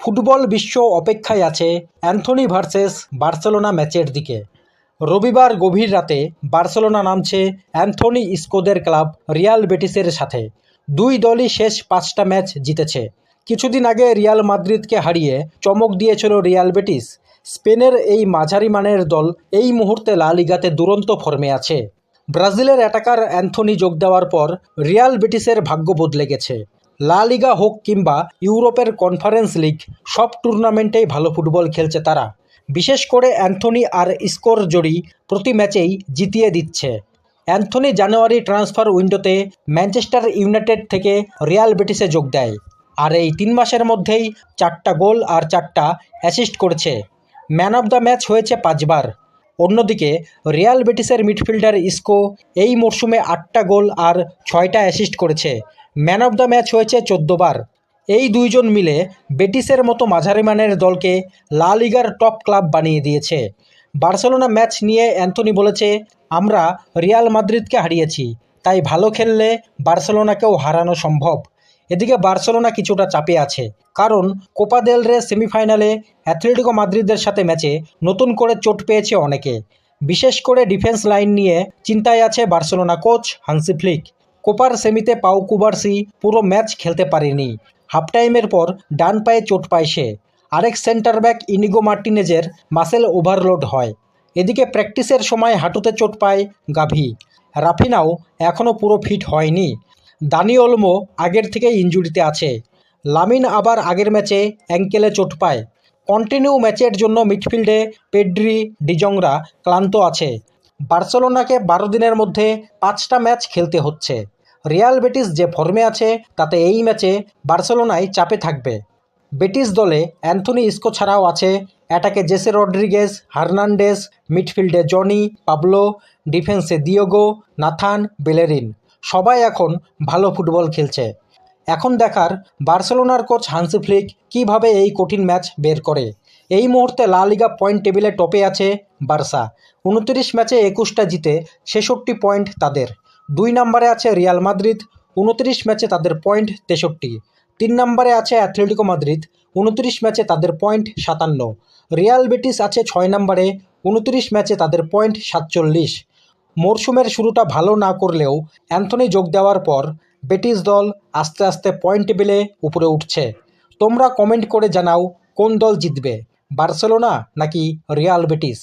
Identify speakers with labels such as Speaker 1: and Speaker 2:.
Speaker 1: Football বিশ্ব অপেক্ষায় আছে অ্যান্থনি ভার্সেস বার্সেলোনা ম্যাচের দিকে। রবিবার গভীর রাতে বার্সেলোনা নামছে অ্যান্থনি ইস্কোদের ক্লাব রিয়াল বেটিসের সাথে। দুই দলই শেষ পাঁচটা ম্যাচ জিতেছে। কিছুদিন আগে রিয়াল মাদ্রিদকে হারিয়ে চমক দিয়েছিল রিয়াল বেটিস। স্পেনের এই মাঝারি মানের দল এই মুহূর্তে লা লিগাতে দুরন্ত ফর্মে আছে। ব্রাজিলের অ্যাটাকার অ্যান্থনি যোগ দেওয়ার পর রিয়াল বেটিসের ভাগ্য বদলে গেছে। লা লিগা হোক কিংবা ইউরোপের কনফারেন্স লিগ, সব টুর্নামেন্টেই ভালো ফুটবল খেলছে তারা। বিশেষ করে অ্যান্থনি আর স্কোর জড়ি প্রতি ম্যাচেই জিতিয়ে দিচ্ছে। অ্যান্থনি জানুয়ারি ট্রান্সফার উইন্ডোতে ম্যানচেস্টার ইউনাইটেড থেকে রিয়াল বেটিসে যোগ দেয় আর এই তিন মাসের মধ্যেই চারটা গোল আর চারটা অ্যাসিস্ট করেছে। ম্যান অফ দ্য ম্যাচ হয়েছে পাঁচবার। অন্যদিকে রিয়াল বেটিসের মিডফিল্ডার ইস্কো এই মরশুমে আটটা গোল আর ছয়টা অ্যাসিস্ট করেছে। ম্যান অফ দ্য ম্যাচ হয়েছে চোদ্দোবার। এই দুইজন মিলে বেটিসের মতো মাঝারি মানের দলকে লা লিগার টপ ক্লাব বানিয়ে দিয়েছে। বার্সেলোনা ম্যাচ নিয়ে অ্যান্থনি বলেছে, আমরা রিয়াল মাদ্রিদকে হারিয়েছি, তাই ভালো খেললে বার্সেলোনাকেও হারানো সম্ভব। এদিকে বার্সেলোনা কিছুটা চাপে আছে, কারণ কোপা দেল রে সেমিফাইনালে অ্যাথলেটিকো মাদ্রিদের সাথে ম্যাচে নতুন করে চোট পেয়েছে অনেকে। বিশেষ করে ডিফেন্স লাইন নিয়ে চিন্তায় আছে বার্সেলোনা কোচ হান্সি ফ্লিক। কোপার সেমিতে পাউ কুবার্সি পুরো ম্যাচ খেলতে পারেনি। হাফ টাইমের পর ডান পায়ে চোট পায় সে। আরেক সেন্টার ব্যাক ইনিগো মার্টিনেজের মাসেল ওভারলোড হয়। এদিকে প্র্যাকটিসের সময় হাঁটুতে চোট পায় গাভি। রাফিনাও এখনও পুরো ফিট হয়নি। দানি ওলমো আগের থেকে ইঞ্জুরিতে আছে। লামিন আবার আগের ম্যাচে অ্যাঙ্কেলে চোট পায়। কন্টিনিউ ম্যাচের জন্য মিডফিল্ডে পেড্রি ডিজংরা ক্লান্ত আছে। বার্সেলোনাকে বারো দিনের মধ্যে পাঁচটা ম্যাচ খেলতে হচ্ছে। রিয়াল বেটিস যে ফর্মে আছে, তাতে এই ম্যাচে বার্সেলোনায় চাপে থাকবে। বেটিস দলে অ্যান্থনি ইস্কো ছাড়াও আছে অ্যাটাকে জেসে রড্রিগেজ হার্নান্ডেস মিডফিল্ডে জনি, পাবলো, ডিফেন্সে দিয়োগো, নাথান, বেলেরিন। সবাই এখন ভালো ফুটবল খেলছে। এখন দেখার বার্সেলোনার কোচ হান্সি ফ্লিক কীভাবে এই কঠিন ম্যাচ বের করে। এই মুহূর্তে লা লিগা পয়েন্ট টেবিলে টপে আছে বার্সা। উনত্রিশ ম্যাচে একুশটা জিতে ছেষট্টি পয়েন্ট তাদের। দুই নম্বরে আছে রিয়াল মাদ্রিদ, উনত্রিশ ম্যাচে তাদের পয়েন্ট তেষট্টি। তিন নম্বরে আছে অ্যাথলেটিকো মাদ্রিদ, উনত্রিশ ম্যাচে তাদের পয়েন্ট সাতান্ন। রিয়াল বেটিস আছে ছয় নম্বরে, উনত্রিশ ম্যাচে তাদের পয়েন্ট সাতচল্লিশ। মরশুমের শুরুটা ভালো না করলেও অ্যান্থনি যোগ দেওয়ার পর বেটিস দল আস্তে আস্তে পয়েন্ট টেবিলে উপরে উঠছে। তোমরা কমেন্ট করে জানাও কোন দল জিতবে। বার্সেলোনা নাকি রিয়াল বেটিস